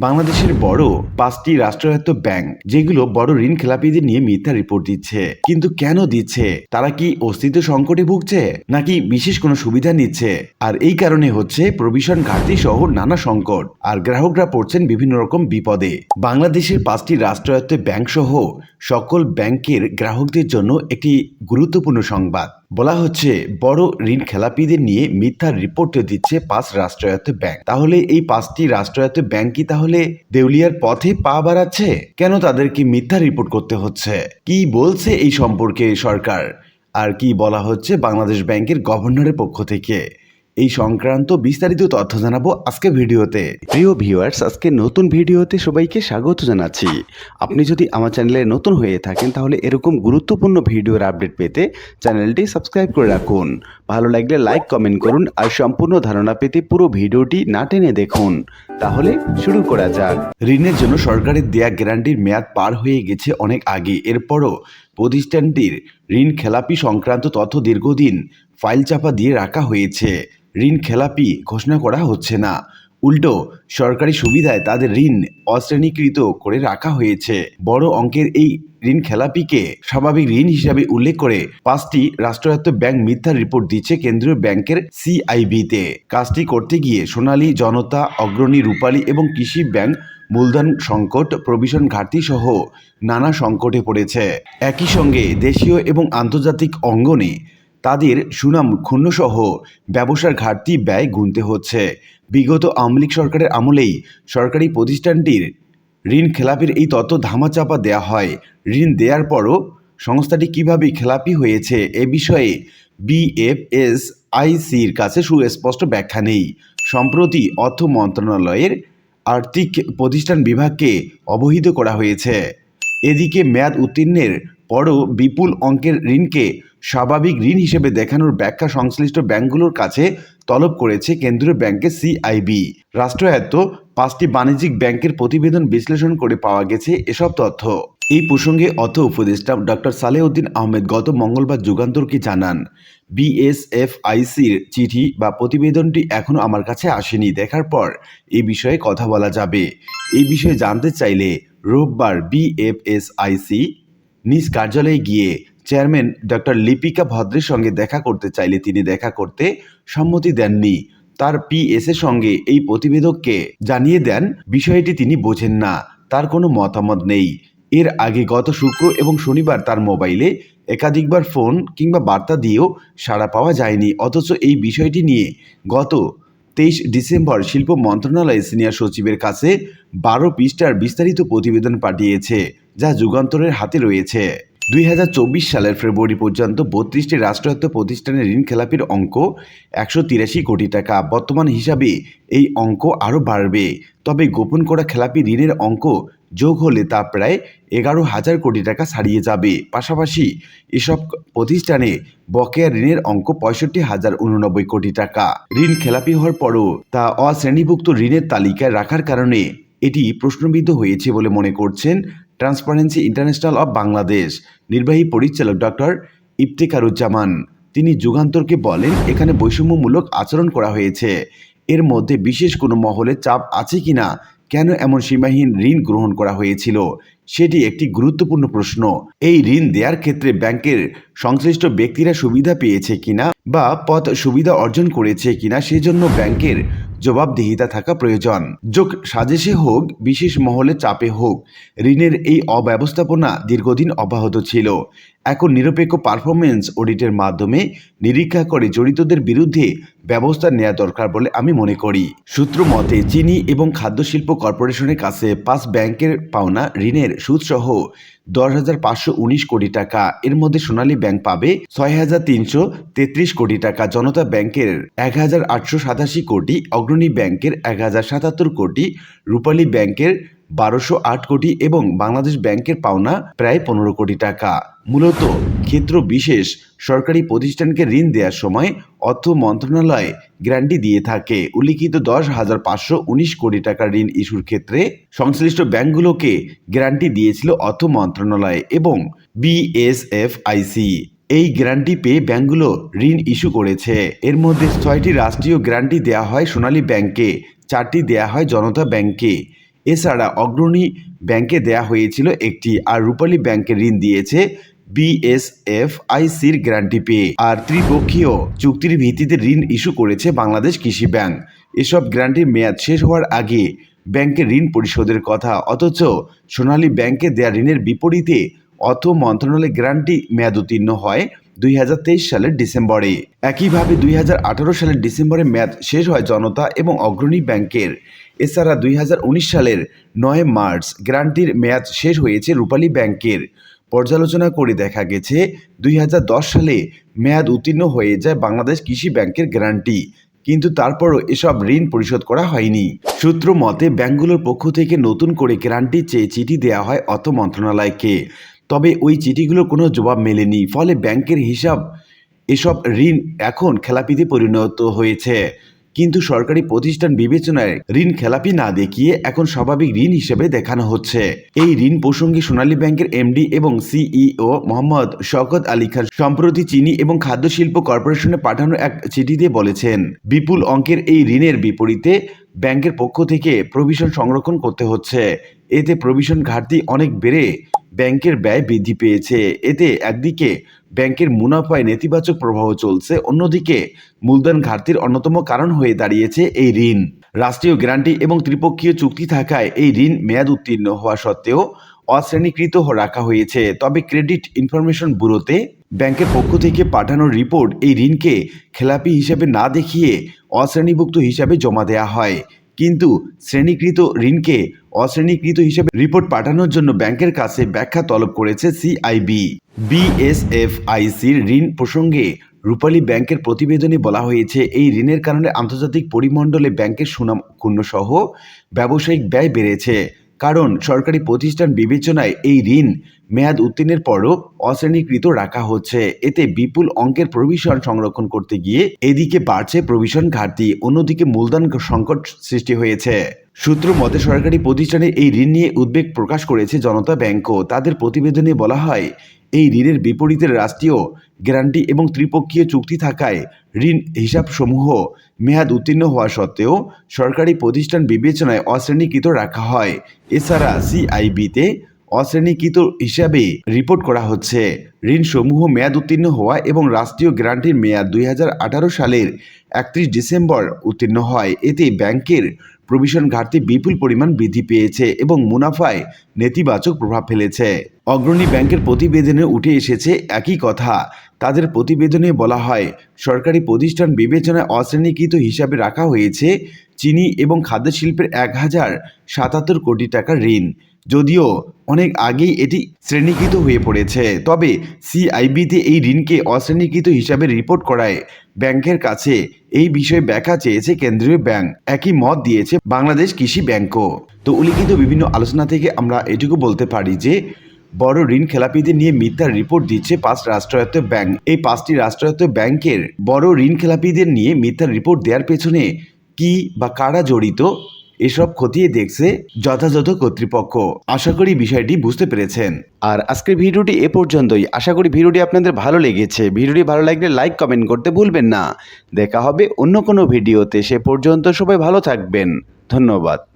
বাংলাদেশের বড় পাঁচটি রাষ্ট্রায়ত্ত ব্যাংক, যেগুলো বড় ঋণ খেলাপিদের নিয়ে মিথ্যা রিপোর্ট দিচ্ছে। কিন্তু কেন দিচ্ছে? তারা কি অস্তিত্ব সংকটে ভুগছে? নাকি বিশেষ কোনো সুবিধা নিচ্ছে? আর এই কারণে হচ্ছে প্রভিশন ঘাটতি সহ নানা সংকট। আর গ্রাহকরা পড়ছেন বিভিন্ন রকম বিপদে। বাংলাদেশের পাঁচটি রাষ্ট্রায়ত্ত ব্যাংক সহ সকল ব্যাংকের গ্রাহকদের জন্য একটি গুরুত্বপূর্ণ সংবাদ। বলা হচ্ছে, বড় ঋণ খেলাপিদের নিয়ে মিথ্যা রিপোর্ট দিচ্ছে পাঁচ রাষ্ট্রায়ত্ত ব্যাংক। তাহলে এই পাঁচটি রাষ্ট্রায়ত্ত ব্যাংক কি তাহলে দেউলিয়ার পথে পা বাড়াচ্ছে? কেন তাদেরকে মিথ্যা রিপোর্ট করতে হচ্ছে? কি বলছে এই সম্পর্কে সরকার? আর কি বলা হচ্ছে বাংলাদেশ ব্যাংকের গভর্নরের পক্ষ থেকে? এই সংক্রান্ত বিস্তারিত তথ্য জানাব আজকে ভিডিওতে। প্রিয় ভিউয়ার্স আজকে নতুন ভিডিওতে সবাইকে স্বাগত জানাচ্ছি। আপনি যদি আমার চ্যানেলে নতুন হয়ে থাকেন, তাহলে এরকম গুরুত্বপূর্ণ ভিডিওর আপডেট পেতে চ্যানেলটি সাবস্ক্রাইব করে রাখুন। ভালো লাগলে লাইক কমেন্ট করুন আর সম্পূর্ণ ধারণা পেতে পুরো ভিডিওটি না টেনে দেখুন। তাহলে শুরু করা যাক। ঋণের জন্য সরকারের দেয়া গ্যারান্টির মেয়াদ পার হয়ে গেছে অনেক আগে। এরপরও প্রতিষ্ঠানটির ঋণ খেলাপি সংক্রান্ত তথ্য দীর্ঘদিন ফাইল চাপা দিয়ে রাখা হয়েছে। ঋণ খেলাপি ঘোষণা করা হচ্ছে না। উল্টো, সরকারি সুবিধায় তাদের ঋণ অশ্রেণীকৃত করে রাখা হয়েছে। বড় অঙ্কের এই ঋণ খেলাপিকে স্বাভাবিক ঋণ হিসাবে উল্লেখ করে পাঁচটি রাষ্ট্রায়ত্ত ব্যাংক মিথ্যা রিপোর্ট দিচ্ছে কেন্দ্রীয় ব্যাংকের সিআইবিতে। কাজটি করতে গিয়ে সোনালী জনতা, অগ্রণী রূপালী এবং কৃষি ব্যাংক, মূলধন সংকট, প্রভিশন ঘাটতি সহ নানা সংকটে পড়েছে। একই সঙ্গে দেশীয় এবং আন্তর্জাতিক অঙ্গনে তাদের সুনাম ক্ষুণ্ণসহ ব্যবসার ঘাটতি ব্যয় গুনতে হচ্ছে। বিগত আওয়ামী লীগ সরকারের আমলেই সরকারি প্রতিষ্ঠানটির ঋণ খেলাপির এই তথ্য ধামাচাপা দেয়া হয়। ঋণ দেওয়ার পরও সংস্থাটি কীভাবে খেলাপি হয়েছে এ বিষয়ে বিএফএস আইসির কাছে সুস্পষ্ট ব্যাখ্যা নেই। সম্প্রতি অর্থ মন্ত্রণালয়ের আর্থিক প্রতিষ্ঠান বিভাগকে অবহিত করা হয়েছে। এদিকে মেয়াদ উত্তীর্ণের পরও বিপুল অঙ্কের ঋণকে স্বাভাবিক ঋণ হিসেবে দেখানোর ব্যাখ্যা সংশ্লিষ্ট ব্যাংকগুলোর কাছে তলব করেছে কেন্দ্রীয় ব্যাংকের সিআইবি। রাষ্ট্রায়ত্ত পাঁচটি বাণিজ্যিক ব্যাংকের প্রতিবেদন বিশ্লেষণ করে পাওয়া গেছে এসব তথ্য। এই প্রসঙ্গে অর্থ উপদেষ্টা ডক্টর সালেউদ্দিন আহমেদ গত মঙ্গলবার যুগান্তরকে জানান, বিএসএফআইসির চিঠি বা প্রতিবেদনটি এখনও আমার কাছে আসেনি, দেখার পর এই বিষয়ে কথা বলা যাবে। এই বিষয়ে জানতে চাইলে রোববার বিএফএসআইসি নিজ কার্যালয়ে গিয়ে চেয়ারম্যান ডক্টর লিপিকা ভদ্রের সঙ্গে দেখা করতে চাইলে তিনি দেখা করতে সম্মতি দেননি। তার পিএস এর সঙ্গে এই প্রতিবেদককে জানিয়ে দেন, বিষয়টি তিনি বোঝেন না, তার কোনো মতামত নেই। এর আগে গত শুক্র এবং শনিবার তার মোবাইলে একাধিকবার ফোন কিংবা বার্তা দিয়েও সাড়া পাওয়া যায়নি। অথচ এই বিষয়টি নিয়ে গত তেইশ ডিসেম্বর শিল্প মন্ত্রণালয় সিনিয়র সচিবের কাছে বারো পৃষ্ঠার বিস্তারিত প্রতিবেদন পাঠিয়েছে, যা যুগান্তরের হাতে রয়েছে। দুই হাজার চব্বিশ সালের ফেব্রুয়ারি পর্যন্ত বত্রিশটি রাষ্ট্রায়ত্ত প্রতিষ্ঠানের ঋণ খেলাপির অঙ্ক একশো তিরাশি কোটি টাকা। বর্তমান হিসাবে এই অঙ্ক আরও বাড়বে। তবে গোপন করা খেলাপি ঋণের অঙ্ক যোগ হলে তা প্রায় এগারো হাজার কোটি টাকা ছাড়িয়ে যাবে। পাশাপাশি এসব প্রতিষ্ঠানে বকেয়া ঋণের অঙ্ক পঁয়ষট্টি হাজার উননব্বই কোটি টাকা। ঋণ খেলাপি হওয়ার পরও তা অশ্রেণীভুক্ত ঋণের তালিকায় রাখার কারণে এটি প্রশ্নবিদ্ধ হয়েছে বলে মনে করছেন ট্রান্সপারেন্সি ইন্টারন্যাশনাল অব বাংলাদেশ নির্বাহী পরিচালক ডক্টর ইফতেকারুজ্জামান তিনি যুগান্তরকে বলেন, এখানে বৈষম্যমূলক আচরণ করা হয়েছে। এর মধ্যে বিশেষ কোনো মহলে চাপ আছে কিনা? কেন এমন সীমাহীন ঋণ গ্রহণ করা হয়েছিল? সেটি একটি গুরুত্বপূর্ণ প্রশ্ন। এই ঋণ দেওয়ার ক্ষেত্রে ব্যাংকের সংশ্লিষ্ট ব্যক্তিরা সুবিধা পেয়েছে কিনা? বা পথ সুবিধা অর্জন করেছে কিনা? সেজন্য ব্যাংকের জবাবদিহিতা থাকা প্রয়োজন। যোগ সাজেশে হোক, বিশেষ মহলে চাপে হোক, ঋণের এই অব্যবস্থাপনা দীর্ঘদিন অব্যাহত ছিল। এখন নিরপেক্ষ পারফরমেন্স অডিটের মাধ্যমে নিরীক্ষা করে জড়িতদের বিরুদ্ধে ব্যবস্থা নেওয়া দরকার বলে আমি মনে করি। সূত্র মতে, চিনি এবং খাদ্যশিল্প কর্পোরেশনের কাছে পাঁচ ব্যাংকের পাওনা, ঋণের সুদসহ দশ হাজার পাঁচশো উনিশ কোটি টাকা। এর মধ্যে সোনালী ব্যাংক পাবে ছয় হাজার তিনশো তেত্রিশ কোটি টাকা, জনতা ব্যাংকের এক হাজার আটশো সাতাশি কোটি, অগ্রণী ব্যাংকের এক হাজার সাতাত্তর কোটি, রূপালী ব্যাংকের বারোশো আট কোটি এবং বাংলাদেশ ব্যাংকের পাওনা প্রায় পনেরো কোটি টাকা। মূলত ক্ষেত্র বিশেষ সরকারি প্রতিষ্ঠানকে ঋণ দেওয়ার সময় অর্থ মন্ত্রণালয় গ্যারান্টি দিয়ে থাকে। উল্লিখিত দশ হাজার পাঁচশো উনিশ কোটি টাকার ঋণ ইস্যুর ক্ষেত্রে সংশ্লিষ্ট ব্যাংকগুলোকে গ্যারান্টি দিয়েছিল অর্থ মন্ত্রণালয় এবং বিএসএফআইসি এই গ্যারান্টি পেয়ে ব্যাংকগুলো ঋণ ইস্যু করেছে। এর মধ্যে ছয়টি রাষ্ট্রীয় গ্যারান্টি দেওয়া হয় সোনালী ব্যাংকে, চারটি দেওয়া হয় জনতা ব্যাংকে। এছাড়া অগ্রণী ব্যাংকে দেয়া হয়েছিল একটি আর রূপালী ব্যাংকে ঋণ দিয়েছে বিএসএফ আইসির গ্যারান্টি পেয়ে। আর ত্রিপক্ষীয় চুক্তির ভিত্তিতে ঋণ ইস্যু করেছে বাংলাদেশ কৃষি ব্যাংক। এসব গ্যারান্টির মেয়াদ শেষ হওয়ার আগে ব্যাংকের ঋণ পরিশোধের কথা। অথচ সোনালী ব্যাংকে দেয়া ঋণের বিপরীতে অর্থ মন্ত্রণালয়ের গ্যারান্টি মেয়াদ উত্তীর্ণ হয় দুই সালের ডিসেম্বরে। একইভাবে দুই সালের ডিসেম্বরে মেয়াদ শেষ হয় জনতা এবং অগ্রণী ব্যাংকের। এছাড়া দুই হাজার উনিশ সালের নয় মার্চ গ্যারান্টির মেয়াদ শেষ হয়েছে রূপালী ব্যাংকের। পর্যালোচনা করে দেখা গেছে, দুই হাজার দশ সালে মেয়াদ উত্তীর্ণ হয়ে যায় বাংলাদেশ কৃষি ব্যাংকের গ্যারান্টি কিন্তু তারপরও এসব ঋণ পরিশোধ করা হয়নি। সূত্র মতে, ব্যাংকগুলোর পক্ষ থেকে নতুন করে গ্যারান্টি চেয়ে চিঠি দেওয়া হয় অর্থ মন্ত্রণালয়কে। তবে ওই চিঠিগুলোর কোনো জবাব মেলেনি। ফলে ব্যাংকের হিসাব এসব ঋণ এখন খেলাপিতে পরিণত হয়েছে। কিন্তু সরকারি প্রতিষ্ঠান বিবেচনায় ঋণ খেলাপি না দেখিয়ে এখন স্বাভাবিক ঋণ হিসেবে দেখানো হচ্ছে। এই ঋণ প্রসঙ্গে সোনালী ব্যাংকের এমডি এবং সিইও মোহাম্মদ শওকত আলী খান সম্প্রতি চিনি এবং খাদ্য শিল্প কর্পোরেশনে পাঠানো এক চিঠিতে বলেছেন, বিপুল অঙ্কের এই ঋণের বিপরীতে ব্যাংকের পক্ষ থেকে প্রভিশন সংরক্ষণ করতে হচ্ছে। এতে প্রভিশন ঘাটতি অনেক বেড়ে ব্যাংকের ব্যয় বৃদ্ধি পেয়েছে। এতে একদিকে ব্যাংকের মুনাফায় নেতিবাচক প্রভাব চলছে, অন্যদিকে মূলধন ঘাটতির অন্যতম কারণ হয়ে দাঁড়িয়েছে এই ঋণ। রাষ্ট্রীয় গ্যারান্টি এবং ত্রিপক্ষীয় চুক্তি থাকায় এই ঋণ মেয়াদ উত্তীর্ণ হওয়া সত্ত্বেও অশ্রেণীকৃত রাখা হয়েছে। তবে ক্রেডিট ইনফরমেশন ব্যুরোতে ব্যাংকের পক্ষ থেকে পাঠানো রিপোর্ট এই ঋণকে খেলাপি হিসেবে না দেখিয়ে অশ্রেণীভুক্ত হিসাবে জমা দেওয়া হয়। কিন্তু শ্রেণীকৃত ঋণকে অশ্রেণীকৃত হিসেবে রিপোর্ট পাঠানোর জন্য ব্যাংকের কাছে ব্যাখ্যা তলব করেছে সিআইবি বিএসএফআইসির ঋণ প্রসঙ্গে রূপালী ব্যাংকের প্রতিবেদনে বলা হয়েছে, এই ঋণের কারণে আন্তর্জাতিক পরিমণ্ডলে ব্যাংকের সুনাম ক্ষুণ্ণ সহ ব্যবসায়িক ব্যয় বেড়েছে। কারণ সরকারি প্রতিষ্ঠান বিবেচনায় এই ঋণ মেয়াদ উত্তীর্ণের পরও অশ্রেণীকৃত রাখা হচ্ছে। এতে বিপুল অঙ্কের প্রভিশন সংরক্ষণ করতে গিয়ে এদিকে বাড়ছে প্রভিশন ঘাটতি, অন্যদিকে মূলধন সংকট সৃষ্টি হয়েছে। সূত্র মতে, সরকারি প্রতিষ্ঠানে এই ঋণ নিয়ে উদ্বেগ প্রকাশ করেছে জনতা ব্যাংকও। তাদের প্রতিবেদনে বলা হয় এই ঋণের বিপরীতে রাষ্ট্রীয় গ্যারান্টি এবং ত্রিপক্ষীয় চুক্তি থাকায় ঋণ হিসাবসমূহ মেয়াদ উত্তীর্ণ হওয়া সত্ত্বেও সরকারি প্রতিষ্ঠান বিবেচনায় অশ্রেণীকৃত রাখা হয়। এছাড়া সিআইবিতে অশ্রেণীকৃত হিসাবে রিপোর্ট করা হচ্ছে। ঋণসমূহ মেয়াদ উত্তীর্ণ হওয়া এবং রাষ্ট্রীয় গ্যারান্টির মেয়াদ দুই হাজার আঠারো সালের একত্রিশ ডিসেম্বর উত্তীর্ণ হয়। এতে ব্যাংকের প্রভিশন ঘাটতি বিপুল পরিমাণ বৃদ্ধি পেয়েছে এবং মুনাফায় নেতিবাচক প্রভাব ফেলেছে। অগ্রণী ব্যাংকের প্রতিবেদনে উঠে এসেছে একই কথা। তাদের প্রতিবেদনে বলা হয়, সরকারি প্রতিষ্ঠান বিবেচনায় অশ্রেণীকৃত হিসাবে রাখা হয়েছে চিনি এবং খাদ্য শিল্পের এক হাজার সাতাত্তর কোটি টাকার ঋণ। যদিও অনেক আগেই এটি শ্রেণীকৃত হয়ে পড়েছে। তবে সিআইবিতে এই ঋণকে অশ্রেণীকৃত হিসাবে রিপোর্ট করায় ব্যাংকের কাছে। এই বিষয়ে ব্যাখ্যা চেয়েছে কেন্দ্রীয় ব্যাংক। একই মত দিয়েছে বাংলাদেশ কৃষি ব্যাংকও। তো উল্লিখিত বিভিন্ন আলোচনা থেকে আমরা এটুকু বলতে পারি যে, বড় ঋণ খেলাপিদের নিয়ে মিথ্যা রিপোর্ট দিচ্ছে পাঁচ রাষ্ট্রায়ত্ত ব্যাংক। এই পাঁচটি রাষ্ট্রায়ত্ত ব্যাংকের বড় ঋণ খেলাপিদের নিয়ে মিথ্যা রিপোর্ট দেওয়ার পেছনে কি বা কারা জড়িত, এসব খতিয়ে দেখছে যথাযথ কর্তৃপক্ষ। আশা করি বিষয়টি বুঝতে পেরেছেন। আর আজকের ভিডিওটি এ পর্যন্তই। আশা করি ভিডিওটি আপনাদের ভালো লেগেছে। ভিডিওটি ভালো লাগলে লাইক, কমেন্ট করতে ভুলবেন না। দেখা হবে অন্য কোনো ভিডিওতে। সে পর্যন্ত সবাই ভালো থাকবেন। ধন্যবাদ।